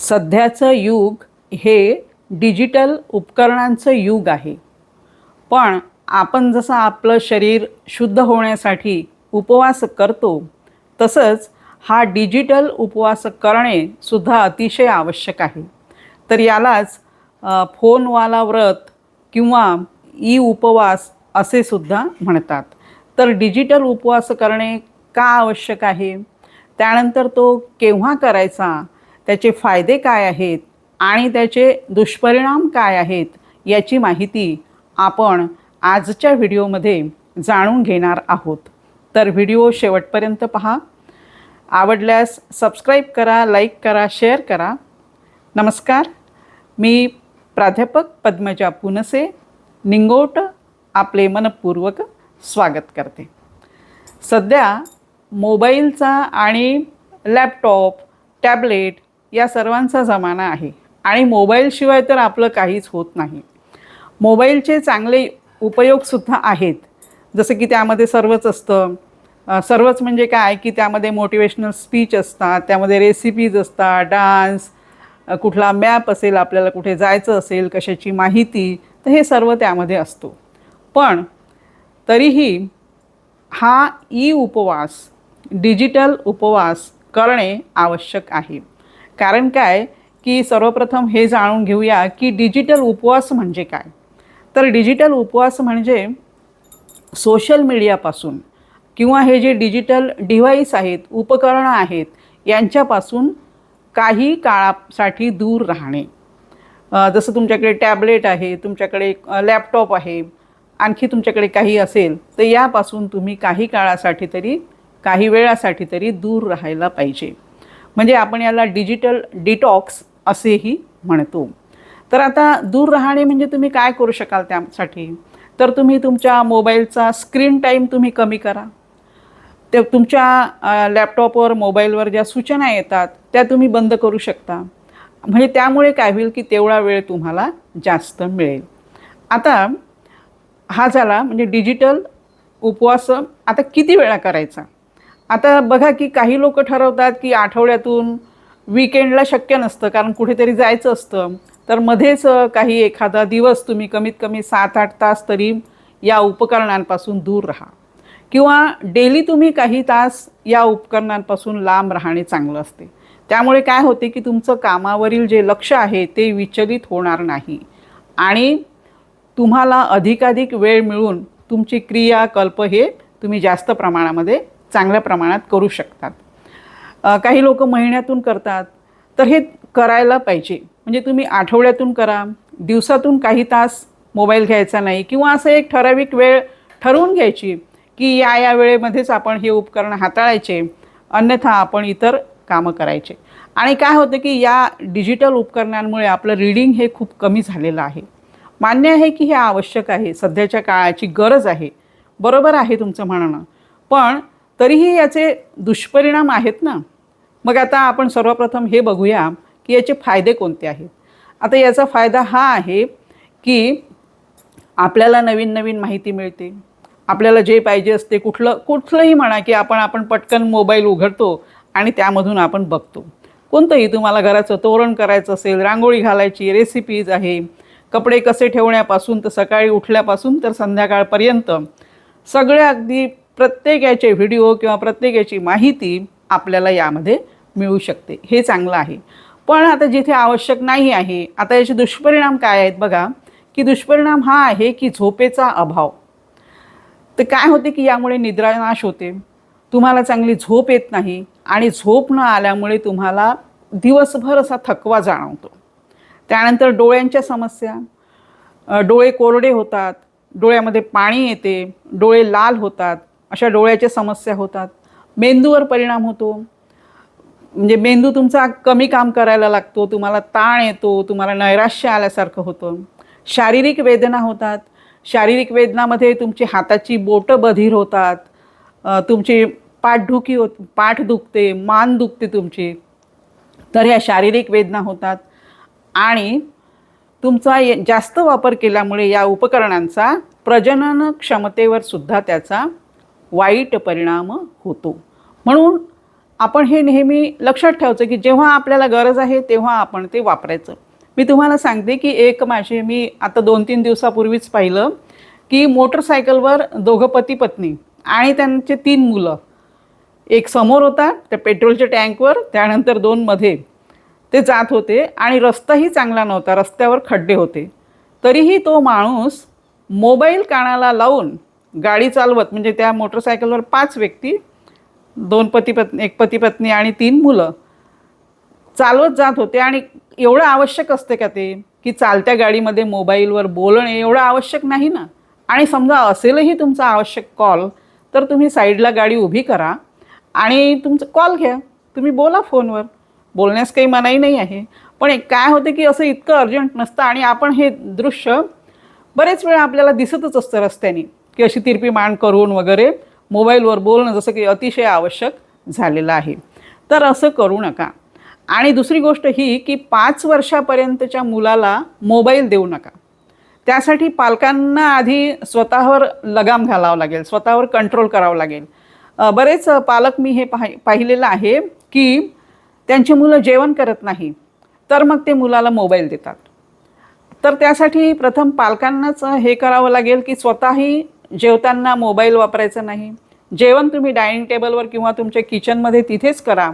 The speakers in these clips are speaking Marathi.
सध्याचं युग हे डिजिटल उपकरणांचं युग आहे. पण आपण जसं आपलं शरीर शुद्ध होण्यासाठी उपवास करतो तसंच हा डिजिटल उपवास करणे सुद्धा अतिशय आवश्यक आहे. तर यालाच फोनवाला व्रत किंवा ई उपवास असे सुद्धा म्हणतात. तर डिजिटल उपवास करणे का आवश्यक आहे? त्यानंतर तो केव्हा करायचा? त्याचे फायदे काय आहेत आणि त्याचे दुष्परिणाम काय आहेत याची माहिती आपण आजच्या व्हिडिओमध्ये जाणून घेणार आहोत. तर व्हिडिओ शेवटपर्यंत पहा. आवडल्यास सबस्क्राईब करा लाईक करा शेअर करा. नमस्कार. मी प्राध्यापक पद्मजा पुनसे निंगोट आपले मनपूर्वक स्वागत करते. सध्या मोबाईलचा आणि लॅपटॉप टॅबलेट या सर्वांचा जमाना आहे. आणि मोबाईलशिवाय तर आपलं काहीच होत नाही. मोबाईलचे चांगले उपयोगसुद्धा आहेत. जसं की त्यामध्ये सर्वच असतं. सर्वच म्हणजे काय की त्यामध्ये मोटिवेशनल स्पीच असतात त्यामध्ये रेसिपीज असतात डान्स कुठला मॅप असेल आपल्याला कुठे जायचं असेल कशाची माहिती तर हे सर्व त्यामध्ये असतो. पण तरीही हा ई उपवास डिजिटल उपवास करणे आवश्यक आहे. कारण काय की सर्वप्रथम हे जाणून घेऊया की डिजिटल उपवास म्हणजे काय. तर डिजिटल उपवास म्हणजे सोशल मीडियापासून किंवा हे जे डिजिटल डिव्हाइस आहेत उपकरणं आहेत यांच्यापासून काही काळासाठी दूर राहणे. जसं तुमच्याकडे टॅबलेट आहे तुमच्याकडे लॅपटॉप आहे आणखी तुमच्याकडे काही असेल तर यापासून तुम्ही काही काळासाठी तरी काही वेळासाठी तरी दूर राहायला पाहिजे. म्हणजे आपण याला डिजिटल डिटॉक्स असेही म्हणतो. तर आता दूर राहणे म्हणजे तुम्ही काय करू शकाल त्यासाठी? तर तुम्ही तुमच्या मोबाईलचा स्क्रीन टाईम तुम्ही कमी करा. ते तुमच्या लॅपटॉपवर मोबाईलवर ज्या सूचना येतात त्या तुम्ही बंद करू शकता. म्हणजे त्यामुळे काय होईल की तेवढा वेळ तुम्हाला जास्त मिळेल. आता हा झाला म्हणजे डिजिटल उपवास आता किती वेळा करायचा? आता बघा की काही लोक ठरवतात की आठवड्यातून विकेंडला शक्य नसतं कारण कुठेतरी जायचं असतं. तर मध्येच काही एखादा दिवस तुम्ही कमीत कमी सात आठ तास तरी या उपकरणांपासून दूर राहा. किंवा डेली तुम्ही काही तास या उपकरणांपासून लांब राहणे चांगलं असते. त्यामुळे काय होते की तुमचं कामावरील जे लक्ष आहे ते विचलित होणार नाही. आणि तुम्हाला अधिकाधिक वेळ मिळून तुमची क्रियाकल्प हे तुम्ही जास्त प्रमाणामध्ये चांगल्या प्रमाणात करू शकतात. काही लोक महिन्यातून करतात तर हे करायला पाहिजे. म्हणजे तुम्ही आठवड्यातून करा दिवसातून काही तास मोबाईल घ्यायचा नाही किंवा असं एक ठराविक वेळ ठरवून घ्यायची की या या वेळेमध्येच आपण हे उपकरण हाताळायचे अन्यथा आपण इतर कामं करायचे. आणि काय होतं की या डिजिटल उपकरणांमुळे आपलं रीडिंग हे खूप कमी झालेलं आहे. मान्य आहे की हे आवश्यक आहे सध्याच्या काळाची गरज आहे. बरोबर आहे तुमचं म्हणणं. पण तरीही याचे दुष्परिणाम आहेत ना? मग आता आपण सर्वप्रथम हे बघूया की याचे फायदे कोणते आहेत? आता याचा फायदा हा आहे की आपल्याला नवीन नवीन माहिती मिळते. आपल्याला जे पाहिजे असते कुठलं कुठलंही म्हणा की आपण आपण पटकन मोबाईल उघडतो आणि त्यामधून आपण बघतो. कोणतंही तुम्हाला घराचं तोरण करायचं असेल रांगोळी घालायची रेसिपीज आहे कपडे कसे ठेवण्यापासून तर सकाळी उठल्यापासून तर संध्याकाळपर्यंत सगळ्या अगदी प्रत्येक याचे व्हिडिओ किंवा प्रत्येक याची माहिती आपल्याला यामध्ये मिळू शकते. हे चांगलं आहे. पण आता जिथे आवश्यक नाही आहे आता याचे दुष्परिणाम काय आहेत बघा. की दुष्परिणाम हा आहे की झोपेचा अभाव. तर काय होते की यामुळे निद्रानाश होते. तुम्हाला चांगली झोप येत नाही आणि झोप न आल्यामुळे तुम्हाला दिवसभर असा थकवा जाणवतो. त्यानंतर डोळ्यांच्या समस्या. डोळे कोरडे होतात. डोळ्यामध्ये पाणी येते. डोळे लाल होतात. अशा डोळ्याच्या समस्या होतात. मेंदूवर परिणाम होतो. म्हणजे मेंदू तुमचा कमी काम करायला लागतो तुम्हाला ताण येतो तुम्हाला नैराश्य आल्यासारखं होतं. शारीरिक वेदना होतात. शारीरिक वेदनामध्ये तुमची हाताची बोटं बधीर होतात. तुमची पाठदुखी होत पाठ दुखते मान दुखते तुमची. तर ह्या शारीरिक वेदना होतात. आणि तुमचा ये- जास्त वापर केल्यामुळे या उपकरणांचा प्रजनन क्षमतेवर सुद्धा त्याचा वाईट परिणाम होतो. म्हणून आपण हे नेहमी लक्षात ठेवायचं की जेव्हा आपल्याला गरज आहे तेव्हा आपण ते वापरायचं. मी तुम्हाला सांगते की एक माझे मी आता दोन तीन दिवसापूर्वीच पाहिलं की मोटरसायकलवर दोघं पती पत्नी आणि त्यांचे तीन मुलं. एक समोर होता त्या पेट्रोलच्या टँकवर त्यानंतर दोन मध्ये. ते जात होते आणि रस्ताही चांगला नव्हता रस्त्यावर खड्डे होते. तरीही तो माणूस मोबाईल कानाला लावून गाडी चालवत म्हणजे त्या मोटरसायकलवर पाच व्यक्ती दोन पती पत्नी एक पती पत्नी आणि तीन मुलं चालवत जात होते. आणि एवढं आवश्यक असते का ते? की चालत्या गाडीमध्ये मोबाईलवर बोलणे एवढं आवश्यक नाही ना? आणि समजा असेलही तुमचा आवश्यक कॉल तर तुम्ही साईडला गाडी उभी करा आणि तुमचं कॉल घ्या. तुम्ही बोला फोनवर. बोलण्यास काही मनाई नाही आहे. पण एक काय होतं की असं इतकं अर्जंट नसतं आणि आपण हे दृश्य बरेच वेळा आपल्याला दिसतच असतं रस्त्याने. की अशी तिरपी मांड करून वगैरे मोबाईलवर बोलणं जसं की अतिशय आवश्यक झालेलं आहे. तर असं करू नका. आणि दुसरी गोष्ट ही की पाच वर्षापर्यंतच्या मुलाला मोबाईल देऊ नका. त्यासाठी पालकांना आधी स्वतःवर लगाम घालावं लागेल स्वतःवर कंट्रोल करावं लागेल. बरेच पालक मी हे पाहि पाहिलेलं आहे की त्यांची मुलं जेवण करत नाही तर मग ते मुलाला मोबाईल देतात. तर त्यासाठी प्रथम पालकांनाच हे करावं लागेल की स्वतःही जेवताना मोबाईल वापरायचा नाही. जेवण तुम्ही डायनिंग टेबलवर किंवा तुमच्या किचनमध्ये तिथेच करा.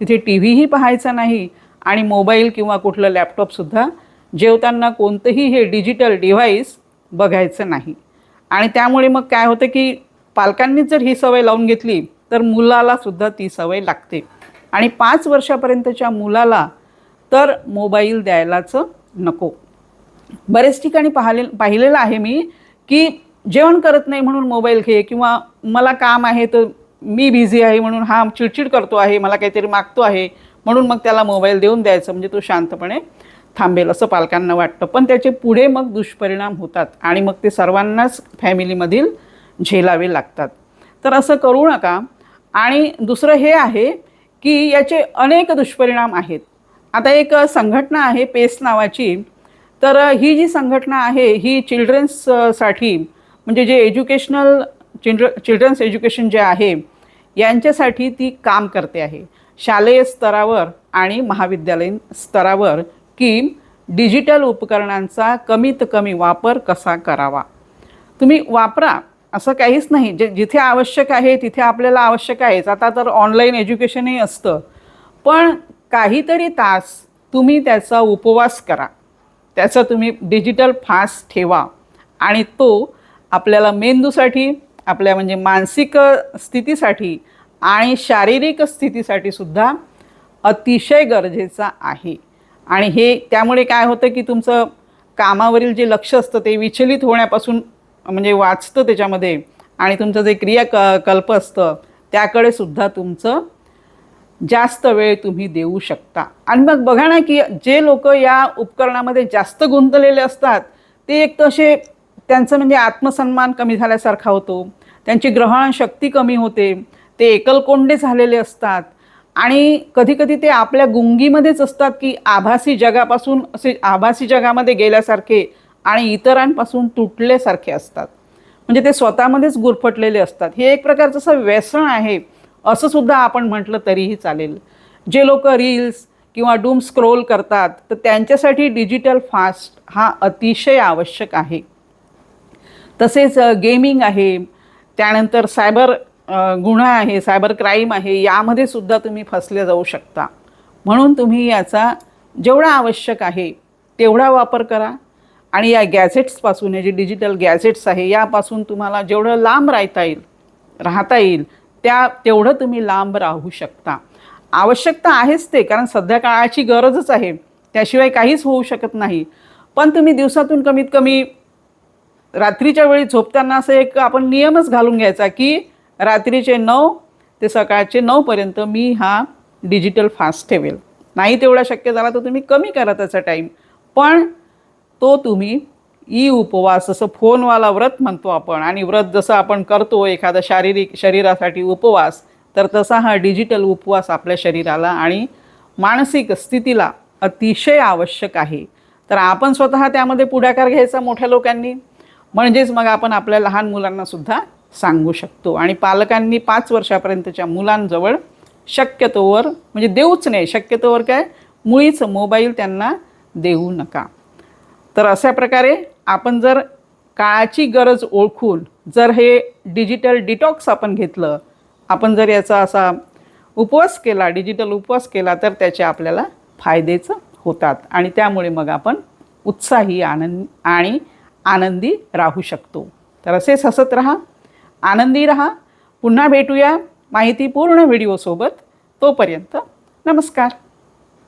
तिथे टी व्हीही पाहायचा नाही आणि मोबाईल किंवा कुठलं लॅपटॉपसुद्धा जेवताना कोणतंही हे डिजिटल डिव्हाइस बघायचं नाही. आणि त्यामुळे मग काय होतं की पालकांनीच जर ही सवय लावून घेतली तर मुलालासुद्धा ती सवय लागते. आणि पाच वर्षापर्यंतच्या मुलाला तर मोबाईल द्यायलाच नको. बरेच ठिकाणी पाहिले पाहिलेलं आहे मी की जेवण करत नाही म्हणून मोबाईल घे किंवा मला काम आहे तर मी बिझी आहे म्हणून हा चिडचिड करतो आहे मला काहीतरी मागतो आहे म्हणून मग त्याला मोबाईल देऊन द्यायचं म्हणजे तो शांतपणे थांबेल असं पालकांना वाटतं. पण त्याचे पुढे मग दुष्परिणाम होतात आणि मग ते सर्वांनाच फॅमिलीमधील झेलावे लागतात. तर असं करू नका. आणि दुसरं हे आहे की याचे अनेक दुष्परिणाम आहेत. आता एक संघटना आहे पेस नावाची. तर ही जी संघटना आहे ही चिल्ड्रन्ससाठी म्हणजे जे एज्युकेशनल चिल्ड्र चिल्ड्रन्स एज्युकेशन जे आहे यांच्यासाठी ती काम करते आहे. शालेय स्तरावर आणि महाविद्यालयीन स्तरावर की डिजिटल उपकरणांचा कमीत कमी वापर कसा करावा. तुम्ही वापरा असं काहीच नाही. जे जिथे आवश्यक आहे तिथे आपल्याला आवश्यक आहेच. आता तर ऑनलाईन एज्युकेशनही असतं. पण काहीतरी तास तुम्ही त्याचा उपवास करा. त्याचा तुम्ही डिजिटल फास्ट ठेवा. आणि तो आपल्याला मेंदूसाठी आपल्या म्हणजे मानसिक स्थितीसाठी आणि शारीरिक स्थितीसाठी सुद्धा अतिशय गरजेचा आहे. आणि हे त्यामुळे काय होतं की तुमचं कामावरील जे लक्ष असतं ते विचलित होण्यापासून म्हणजे वाचतं त्याच्यामध्ये आणि तुमचं जे क्रिया क कल्प असतं त्याकडे सुद्धा तुमचं जास्त वेळ तुम्ही देऊ शकता. आणि मग बघा ना की जे लोक या उपकरणामध्ये जास्त गुंतलेले असतात ते एक तसे त्यांचं म्हणजे आत्मसन्मान कमी झाल्यासारखा होतो. त्यांची ग्रहण शक्ती कमी होते. ते एकलकोंडे झालेले असतात. आणि कधीकधी ते आपल्या गुंगीमध्येच असतात की आभासी जगापासून असे आभासी जगामध्ये गेल्यासारखे आणि इतरांपासून तुटल्यासारखे असतात. म्हणजे ते स्वतःमध्येच गुरफटलेले असतात. हे एक प्रकारचं असं व्यसन आहे. असं सुद्धा आपण म्हटलं तरीही चालेल. जे लोक रील्स किंवा डूम स्क्रोल करतात तर त्यांच्यासाठी डिजिटल फास्ट हा अतिशय आवश्यक आहे. तसेच गेमिंग आहे. त्यानंतर सायबर गुन्हा आहे सायबर क्राईम आहे यामध्ये सुद्धा तुम्ही फसले जाऊ शकता. म्हणून तुम्ही याचा जेवढा आवश्यक आहे तेवढा वापर करा. आणि या गॅझेट्सपासून हे जे डिजिटल गॅझेट्स आहे यापासून तुम्हाला जेवढं लांब राहता येईल राहता येईल त्या तेवढं तुम्ही लांब राहू शकता. आवश्यकता आहेच ते कारण सध्या काळाची गरजच आहे. त्याशिवाय काहीच होऊ शकत नाही. पण तुम्ही दिवसातून कमीत कमी रात्रीच्या वेळी झोपताना असं एक आपण नियमच घालून घ्यायचा की रात्रीचे नऊ ते सकाळचे नऊपर्यंत मी हा डिजिटल फास्ट ठेवेल. नाही तेवढा शक्य झाला तर तुम्ही कमी करा त्याचा टाईम पण तो तुम्ही ई उपवास जसं फोनवाला व्रत म्हणतो आपण आणि व्रत जसं आपण करतो एखादा शारीरिक शरीरासाठी उपवास तर तसा हा डिजिटल उपवास आपल्या शरीराला आणि मानसिक स्थितीला अतिशय आवश्यक आहे. तर आपण स्वतः त्यामध्ये पुढाकार घ्यायचा मोठ्या लोकांनी? म्हणजेच मग आपण आपल्या लहान मुलांना सुद्धा सांगू शकतो. आणि पालकांनी पाच वर्षापर्यंतच्या मुलांजवळ शक्यतोवर म्हणजे देऊच नाही शक्यतोवर काय? मुळीच मोबाईल त्यांना देऊ नका. तर अशा प्रकारे आपण जर काळाची गरज ओळखून जर हे डिजिटल डिटॉक्स आपण घेतलं आपण जर याचा असा उपवास केला डिजिटल उपवास केला तर त्याचे आपल्याला फायदेच होतात. आणि त्यामुळे मग आपण उत्साही आनंद आणि आनंदी राहू शकतो. तर असेच हसत राहा आनंदी राहा. पुन्हा भेटूया माहितीपूर्ण व्हिडिओसोबत. तोपर्यंत नमस्कार.